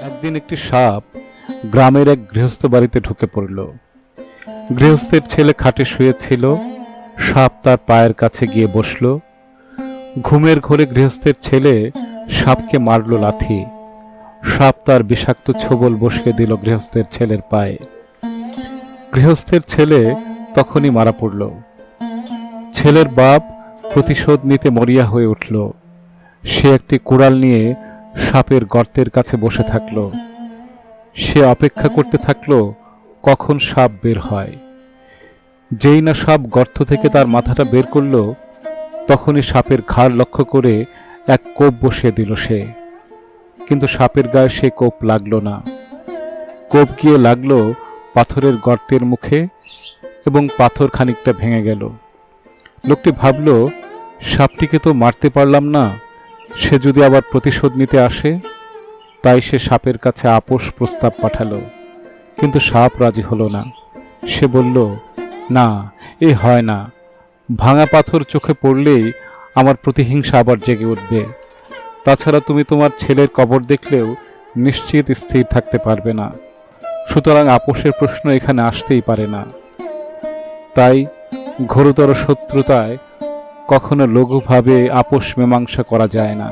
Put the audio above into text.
একদিন একটি সাপ গ্রামের এক গৃহস্থ বাড়িতে ঢুকে পড়ল। গৃহস্থের ছেলে খাটে শুয়েছিল সাপ তার পায়ের কাছে গিয়ে বসল। ঘুমের ঘোরে গৃহস্থের ছেলে সাপকে মারল লাথি। সাপ তার বিষাক্ত ছোবল বসিয়ে দিল গৃহস্থের ছেলের পায়ে। গৃহস্থের ছেলে তখনই মারা পড়ল। ছেলের বাপ প্রতিশোধ নিতে মরিয়া হয়ে উঠল। সে একটি কুড়াল নিয়ে সাপের গর্তের কাছে বসে থাকল। সে অপেক্ষা করতে থাকল, কখন সাপ বের হয়। যেই না সাপ গর্ত থেকে তার মাথাটা বের করল, তখনই সাপের ঘাড় লক্ষ্য করে এক কোপ বসিয়ে দিল সে। কিন্তু সাপের গায়ে সে কোপ লাগল না। কোপ গিয়ে লাগল পাথরের গর্তের মুখে এবং পাথর খানিকটা ভেঙে গেল। লোকটি ভাবল, সাপটিকে তো মারতে পারলাম না সে যদি আবার প্রতিশোধ নিতে আসে, তাই সে সাপের কাছে আপোষ প্রস্তাব পাঠালো। কিন্তু সাপ রাজি হলো না। সে বলল, না, এ হয় না। ভাঙা পাথর চোখে পড়লেই আমার প্রতিহিংসা আবার জেগে উঠবে। তাছাড়া তুমি তোমার ছেলের কবর দেখলেও নিশ্চিত স্থির থাকতে পারবে না। সুতরাং আপোষের প্রশ্ন এখানে আসতেই পারে না। তাই ঘোরতর শত্রুতায় কখনো লঘুভাবে আপোষ মীমাংসা করা যায় না।